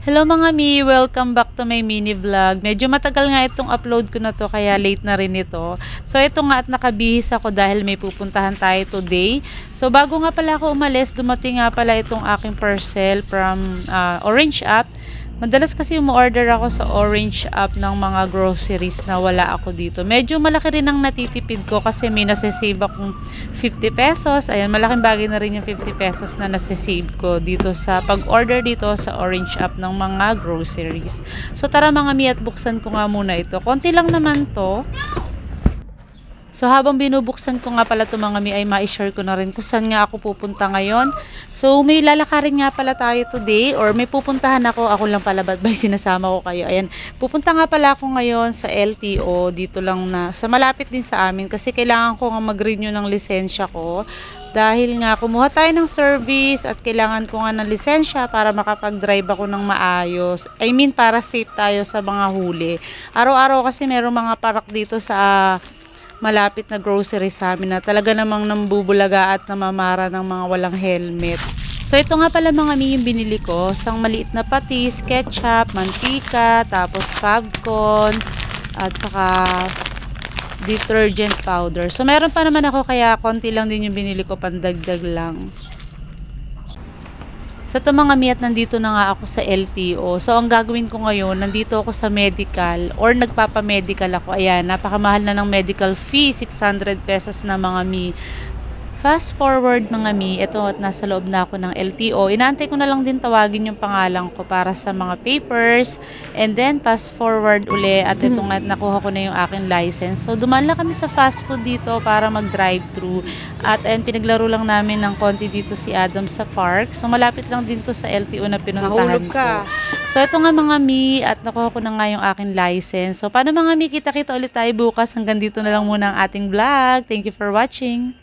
Hello mga mi, welcome back to my mini vlog. Medyo matagal nga itong upload ko na to kaya late na rin ito. So ito nga at nakabihis ako dahil may pupuntahan tayo today. So bago nga pala ako umalis, dumating nga pala itong aking parcel from ah, Orange App. Madalas kasi umu-order ako sa Orange App ng mga groceries na wala ako dito. Medyo malaki rin ang natitipid ko kasi may nasasave akong 50 pesos. Ayan, malaking bagay na rin yung 50 pesos na nasasave ko dito sa pag-order dito sa Orange App ng mga groceries. So tara mga mi at buksan ko nga muna ito. Konti lang naman to. So habang binubuksan ko nga pala ito mga mi ay ma-share ko na rin kung saan nga ako pupunta ngayon. So may lalakarin nga pala tayo today or may pupuntahan ako. Ako lang pala ba't ba sinasama ko kayo? Ayan, pupunta nga pala ako ngayon sa LTO dito lang na sa malapit din sa amin kasi kailangan ko nga mag-renew ng lisensya ko. Dahil nga kumuha tayo ng service at kailangan ko nga ng lisensya para makapag-drive ako ng maayos. I mean para safe tayo sa mga huli. Araw-araw kasi merong mga parak dito sa malapit na grocery sa amin na talaga namang nambubulaga at namamara ng mga walang helmet. So ito nga pala mga mi yung binili ko, isang maliit na patis, ketchup, mantika, tapos Fabcon, at saka detergent powder. So meron pa naman ako kaya konti lang din yung binili ko pandagdag lang. So ito mga mi at nandito na nga ako sa LTO. So ang gagawin ko ngayon, nandito ako sa medical or nagpapamedical ako. Ayan, napakamahal na ng medical fee, 600 pesos na mga mi. Fast forward mga mi, ito at nasa loob na ako ng LTO. Inaantay ko na lang din tawagin yung pangalan ko para sa mga papers. And then fast forward uli at ito nga nakuha ko na yung aking license. So dumaan lang kami sa fast food dito para mag-drive-thru. At ayun, pinaglaro lang namin ng konti dito si Adam sa park. So malapit lang din to sa LTO na pinuntahan ko. So ito nga mga mi at nakuha ko na nga yung aking license. So paano mga mi, kita-kita ulit tayo bukas. Hanggang dito na lang muna ang ating vlog. Thank you for watching.